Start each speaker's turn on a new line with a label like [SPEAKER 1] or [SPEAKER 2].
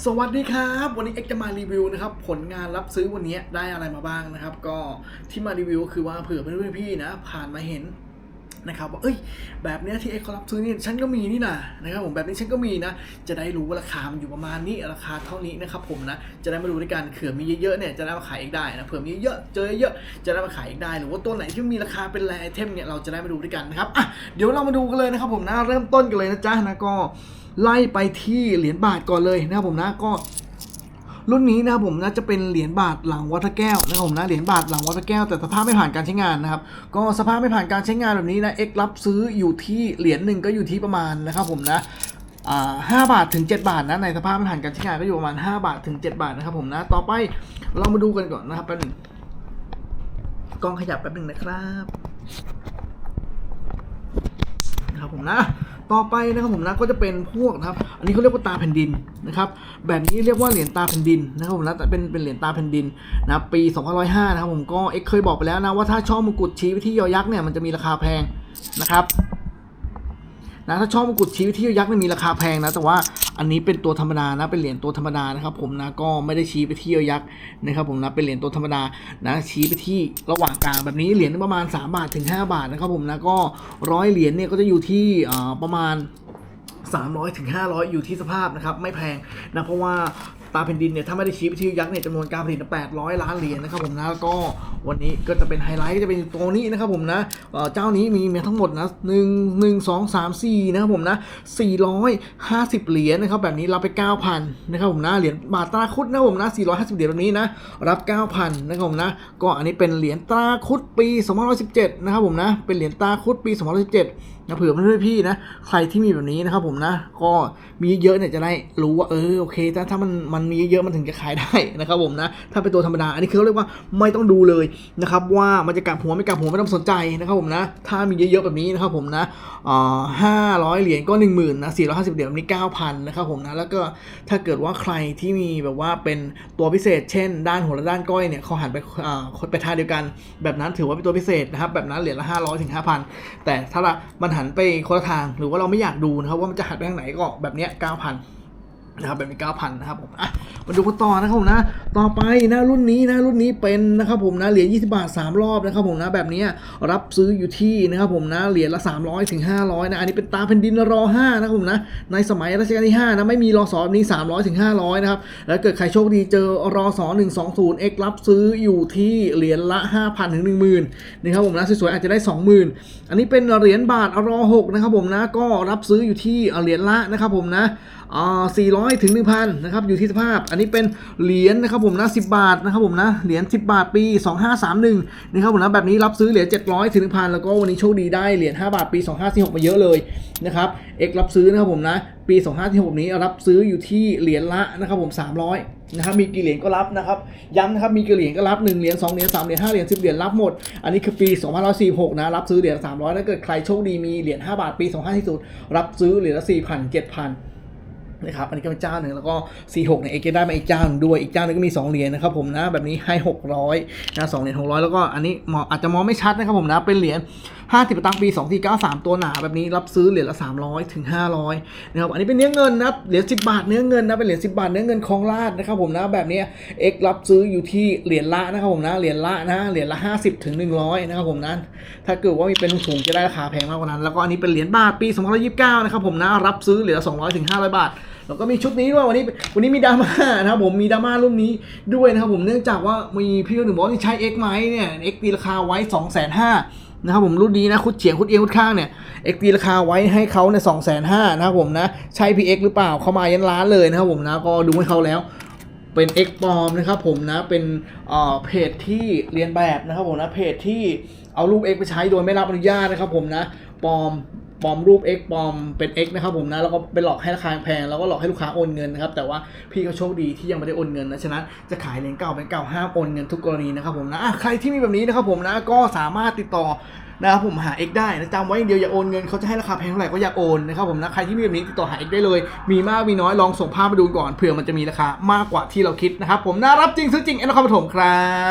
[SPEAKER 1] สวัสดีครับ วันนี้เอ็กจะมารีวิวนะครับผลงานรับซื้อวันนี้ได้อะไรมาบ้างนะครับ ก็ที่มารีวิวคือว่าเผื่อเพื่อนๆพี่นะ ผ่านมาเห็นนะครับว่าเอ้ย แบบเนี้ยที่เอ็กเขารับซื้อนี่ฉันก็มีนี่นะนะครับผมแบบนี้ฉันก็มีนะ จะได้รู้ว่าราคามันอยู่ประมาณนี้ราคาเท่านี้นะครับผมนะจะได้มาดูด้วยกันเผื่อมีเยอะๆเนี่ยจะได้มาขายเองได้นะเผื่อมีเยอะเจอเยอะจะได้มาขายเองได้หรือว่าตัวไหนที่มีราคาเป็นแรไอเทมเนี่ยเราจะได้มาดูด้วยกันนะครับอะเดี๋ยวเรามาดูกันเลยนะครับผมนะเริ่มต้นกันเลยนะจ๊ะนะก็ ไล่ไปที่เหรียญบาทก่อนเลยนะครับผมนะก็รุ่นนี้นะครับผมนะจะเป็นเหรียญบาทหลังวัตแก้วนะครับผมนะเหรียญบาทหลังวัตแก้วแต่สภาพไม่ผ่านการใช้งานนะครับก็สภาพไม่ผ่านการใช้งานแบบนี้นะเอ็กรับซื้ออยู่ที่เหรียญหนึ่งก็อยู่ที่ประมาณนะครับผมนะห้าบาทถึง 7 บาทนะในสภาพไม่ผ่านการใช้งานก็อยู่ประมาณ 5 บาทถึง 7 บาทนะครับผมนะต่อไปเรามาดูกันก่อนนะครับแป๊บนึงกล้องขยับแป๊บหนึงนะครับนะครับผมนะ ต่อไปนะครับผมนะก็จะเป็นพวกนะครับ อันนี้เขาเรียกว่าตาแผ่นดินนะครับ แบบนี้เรียกว่าเหรียญตาแผ่นดินนะครับผมนะแต่เป็นเป็นเหรียญตาแผ่นดินนะปี2505นะครับผมก็เอ็กเคยบอกไปแล้วนะว่าถ้าช่อมงกุฎชี้ไปที่ยอยักษ์เนี่ยมันจะมีราคาแพงนะครับ นะถ้าช่อมงกุฎชี้ไปที่ยอยักษ์เนี่มีราคาแพงนะ แต่ว่าอันนี้เป็นตัวธรรมดานะเป็นเหรียญตัวธรรมดานะครับผมนะก็ไม่ได้ชี้ไปที่ยอยักษ์นะครับผมนะเป็นเหรียญตัวธรรมดานะชี้ไปที่ระหว่างกลางแบบนี้เหรียญประมาณ 3 บาทถึง 5 บาทนะครับผมนะก็ร้อยเหรียญเนี่ยก็จะอยู่ที่ประมาณ300ถึง500 อยู่ที่สภาพนะครับ ไม่แพงนะ เพราะว่า ตาแผ่นดินเนี่ยถ้าไม่ได้ชี้ไปที่ยักษ์เนี่ยจำนวนการผลิต800 ล้านเหรียญนะครับผมนะแล้วก็วันนี้ก็จะเป็นไฮไลท์ก็จะเป็นตัวนี้นะครับผมนะเจ้านี้มีมีทั้งหมดนะ1 1 2 3 4นะครับผมนะ450เหรียญนะครับแบบนี้รับไป9,000นะครับผมนะเหรียญบาทตราคุดนะครับผมนะ450เหรียญแบบนี้นะรับ9,000นะครับผมนะก็อันนี้เป็นเหรียญตราคุดปี2517นะครับผมนะเป็นเหรียญตราคุดปี2517นะเผื่อเพื่อนๆพี่นะ ใครที่มีแบบนี้นะครับผมนะ ก็มีเยอะเนี่ยจะได้รู้ว่าเออโอเคถ้าถ้ามันมันมีเยอะมันถึงจะขายได้นะครับผมนะ ถ้าเป็นตัวธรรมดา อันนี้คือเขาเรียกว่าไม่ต้องดูเลยนะครับว่ามันจะกลับหัวไม่กลับหัวไม่ต้องสนใจนะครับผมนะ ถ้ามีเยอะๆแบบนี้นะครับผมนะอ่าห้าร้อยเหรียญก็หนึ่งหมื่นนะสี่ร้อยห้าสิบเหรียญแบบนี้เก้าพันนะครับผมนะแล้วก็ถ้าเกิดว่าใครที่มีแบบว่าเป็นตัวพิเศษ เช่น ด้านหัวและด้านก้อยเนี่ยเขาหันไปอ่าไปทางเดียวกัน แบบนั้นถือว่าเป็นตัวพิเศษนะครับแบบนั้นเหรียญละห้าร้อยถึงห้าพันแต่ถ้ามันหันไปคนละทางหรือว่าเราไม่อยากดูนะครับว่ามันจะหันไปทางไหนก็แบบเนี้ยเก้าพัน นะครับแบบนี้เก้าพันนะครับผมอะมาดูกันต่อนะครับผมนะ ต่อไปนะรุ่นนี้นะรุ่นนี้เป็นนะครับผมนะเหรียญ20 บาท 3 รอบนะครับผมนะแบบนี้รับซื้ออยู่ที่นะครับผมนะเหรียญละ 300ถึง500นะอันนี้เป็นตาแผ่นดินรอ5นะครับผมนะในสมัยรัชกาลที่5นะไม่มีรอสอแบบนี้300ถึง500นะครับแล้วเกิดใครโชคดีเจอรอสอ120 X รับซื้ออยู่ที่เหรียญละ 5,000ถึง10,000นะครับผมนะสวยๆอาจจะได้ 20,000 อันนี้เป็นเหรียญบาทรอ6นะครับผมนะก็รับซื้ออยู่ที่เหรียญละนะครับผมนะอ่า400ถึง 1,000 นะครับ อยู่ที่สภาพ อันนี้เป็นเหรียญนะครับผมนะ 10 บาทนะครับผมนะ เหรียญ 10 บาทปี 2531 นะครับผมนะ แบบนี้รับซื้อเหรียญ 700 ถึง 1,000 แล้วก็วันนี้โชคดีได้เหรียญ 5 บาทปี 2546 มาเยอะเลยนะครับ X รับซื้อนะครับผมนะ ปี 2546 นี้รับซื้ออยู่ที่เหรียญละนะครับผม 300นะครับมีกี่เหรียญก็รับนะครับย้ำนะครับมีกี่เหรียญก็รับ1เหรียญ2เหรียญ3เหรียญ5เหรียญ10เหรียญรับหมด อันนี้คือปี2546นะรับซื้อเหรียญ300ถ้าเกิดใครโชคดีมีเหรียญ5บาทปี2540รับซื้อเหรียญละ4,000 7,000 นะครับอันนี้ก็เป็นเจ้าหนึ่งแล้วก็46เนี่ยเอเกได้มาอีกเจ้าหนึ่งด้วยอีกเจ้าหนึ่งก็มี 2 เหรียญนะครับผมนะแบบนี้ให้ 600นะสองเหรียญ600 แล้วก็อันนี้มองอาจจะมองไม่ชัดนะครับผมนะเป็นเหรียญ50ตังค์ปี 2493 ตัวหนาแบบนี้รับซื้อเหรียญละ 300 ถึง 500นะครับอันนี้เป็นเนื้อเงินนะเหรียญ10 บาทเนื้อเงินนะเป็นเหรียญ10 บาทเนื้อเงินคลองลาดนะครับผมนะแบบนี้เอ็กรับซื้ออยู่ที่เหรียญละนะครับผมนะเหรียญละนะเหรียญละ 50 ถึง 100นะครับผมนะถ้าเกิดว่ามีเป็นถุงจะได้ราคาแพงมากกว่านั้น แล้วก็อันนี้เป็นเหรียญบาทปี2529 นะครับผมนะรับซื้อเหรียญละ200 ถึง 500 บาท แล้วก็มีชุดนี้ด้วยวันนี้วันนี้มีดราม่านะครับผมมีดราม่ารุ่นนี้ด้วยนะครับผมเนื่องจากว่ามีพี่คนหนึ่งบอกว่าที่ใช้ X ไหมเนี่ย X ตีราคาไว้2 5 0 0 0นะครับผมรุ่นนี้นะคุดเฉียงคุดเอียงคุดข้างเนี่ย X ตีราคาไว้ให้เขาเนี่ยสองแสนห้านะครับผมนะใช่ PX หรือเปล่าเขามายันล้านเลยนะครับผมนะก็ดูให้เขาแล้วเป็น X ปลอมนะครับผมนะเป็นเพจที่เรียนแบบนะครับผมนะเพจที่เอารูป X ไปใช้โดยไม่รับอนุญาตนะครับผมนะปลอม ปลอมรูป X ปลอมเป็น X นะครับผมนะแล้วก็ไปหลอกให้ราคาแพงแล้วก็หลอกให้ลูกค้าโอนเงินนะครับแต่ว่าพี่ก็โชคดีที่ยังไม่ได้โอนเงินนะฉะนั้นจะขายเหรียญเก่าเป็นเก่าห้ามโอนเงินทุกกรณีนะครับผมนะใครที่มีแบบนี้นะครับผมนะก็สามารถติดต่อนะครับผมหา X ได้นะจำไว้อย่างเดียวอย่าโอนเงินเขาจะให้ราคาแพงเท่าไหร่ก็อย่าโอนนะครับผมนะใครที่มีแบบนี้ติดต่อหา X ได้เลย มีมากมีน้อยลองส่งภาพมาดูก่อนเผื่อมันจะมีราคามากกว่าที่เราคิดนะครับผมน่ารับจริงซื้อจริงเอ็นครปฐมครับ